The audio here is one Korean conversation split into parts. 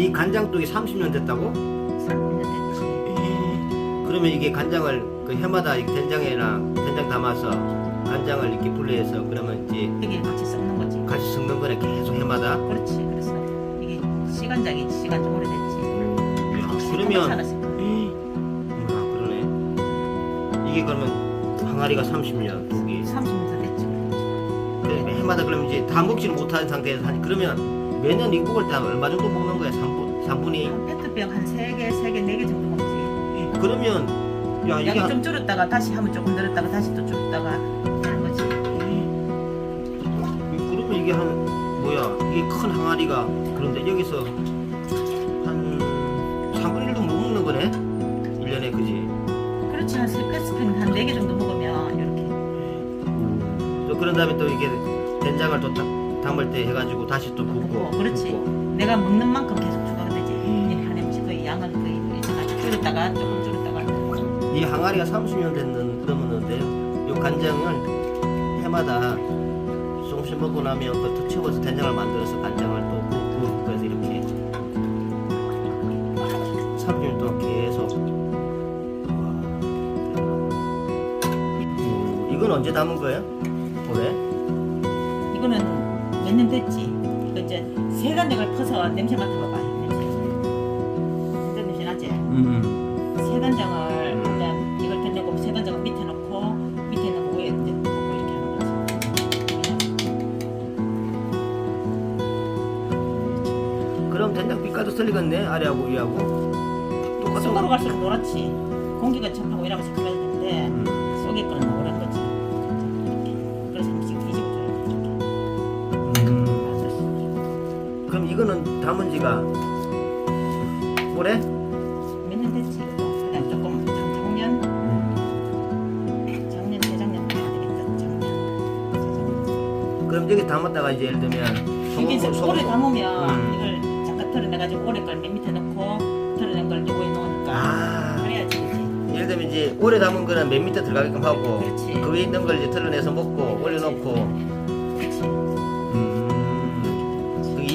이 간장독이 30년 됐다고? 3년 됐지. 그러면 이게 간장을 그 해마다 이 된장에랑 된장 담아서 간장을 이렇게 분리해서 그러면 이제 이게 같이 섞는 거지. 같이 섞는 거네 계속 해마다. 그렇지. 그래서 이게 시간장이 시간 좀 오래됐지. 야, 그러면 괜찮았을 거야. 아 그러네. 이게 그러면 항아리가 30년 독이. 30년 됐지. 그 해마다 그러면 이제 다 먹지를 못하는 상태에서 하니 그러면 매년 먹을 때 얼마 정도 먹는 거야? 3분 3분이. 한 페트병 한 3개, 3개, 4개 정도 먹지. 그러면 야 이게 양이 한, 좀 줄었다가 다시 하면 조금 늘었다가 다시 또 줄었다가 하는 거지. 그러면 이게 한 뭐야 이게 큰 항아리가 그런데 여기서 한 3분 1도 못 먹는 거네 1년에 그지 그렇지. 한 3페트병 한 4개 정도 먹으면 이렇게. 또 그런 다음에 또 이게 된장을 또 다- 담을 때 해가지고 다시 또 붓고 붓고, 그렇지. 붓고. 내가 먹는 만큼 계속 추가가 되지. 일한 해씩 거의 양은 거의 있잖아. 줄었다가 조금 줄었다가. 이 항아리가 30년 됐는 넘었는데요 이 간장을 해마다 조금씩 먹고 나면 그더 채워서 된장을 만들어서 간장을 또 붓고 그래서 이렇게 30년 동안 계속 와. 이건 언제 담은 거예요? 올해? 이거는 몇 년 됐지. 이거 이제 세간장을 퍼서 냄새 맡아봐봐. 냄새. 냄새 나지? 음. 세간장을 음. 그냥 이걸 끝내고 세간장을 밑에 놓고 밑에 거 위에 이제 놓고 이렇게 하는 거지. 그럼 된장 빛깔도 틀리겠네 아래하고 위하고 똑같은 속으로 갈수록 노랗지. 공기가 접하고 이러고 색깔이 되는데 음. 속에 거는 노란 거지. 담은 지가 올해? 몇년 됐지. 그냥 조금 작- 작년 작년 재작년 해야 되겠다. 작년. 재작년. 그럼 여기 담았다가 이제 예를 들면 이게 이제 소금, 오래 담으면 음. 이걸 잠깐 털어내가지고 오래 걸 맨 밑에 넣고 털어낸 걸 이제 위에 놓으니까 아 그래야지 그지 예를 들면 이제 오래 담은 거는 맨 밑에 들어가게끔 하고 그렇지. 그 위에 있는 걸 이제 털어내서 먹고 올려놓고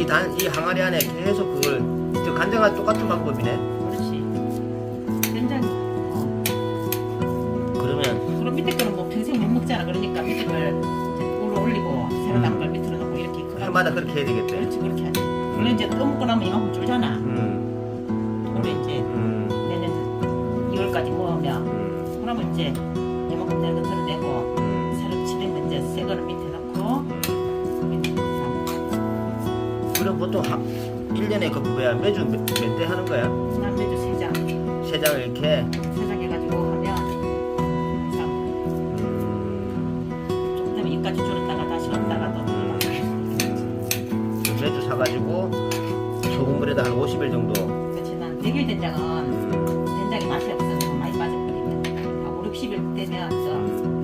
이, 단, 이 항아리 안에 계속 그걸 저 간장과 똑같은 방법이네. 그렇지. 된장 어. 그러면 그럼 밑에 거는 뭐 평생 못 먹잖아. 그러니까 밑에 걸 이제 위로 올리고 새로 담은 걸 밑으로 놓고 이렇게 그거 해마다 그렇게 해야 되겠대 그렇지 그렇게 하지. 원래 이제 떠먹고 나면 이만큼 줄잖아. 음. 올해 이제 음. 내년 2월까지 모으면 음. 그러면 이제 이만큼 되는 거 털어내고 음. 새로 치대면 이제 새 거는 밑에 넣고 밑에 넣고 그럼 보통 하, 1년에 그 뭐야 매주 몇 대 하는 거야? 난 매주 세 장, 세 장을 이렇게 세 장 해가지고 하면 음. 조금 이까지 줄었다가 다시 왔다가 또 매주 사가지고 소금물에다 한 50일 정도 그렇지 난 백일 된장은 음. 된장이 맛이 없어서 많이 빠져버리면 한 5, 60일 되면 저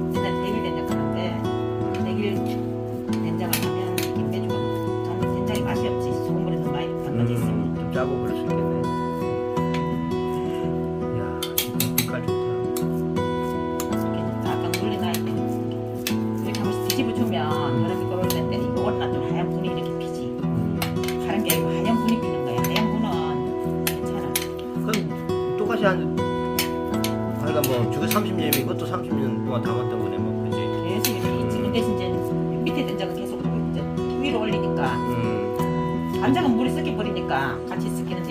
똑같이 한 그러니까 뭐 주가 30년이면 이것도 30년 동안 담았던 거네 뭐. 그지 계속 이렇게 근데 이제 밑에 된장은 계속 이제 위로 올리니까. 음. 간장은 물이 섞여 버리니까 같이 섞이는데 이거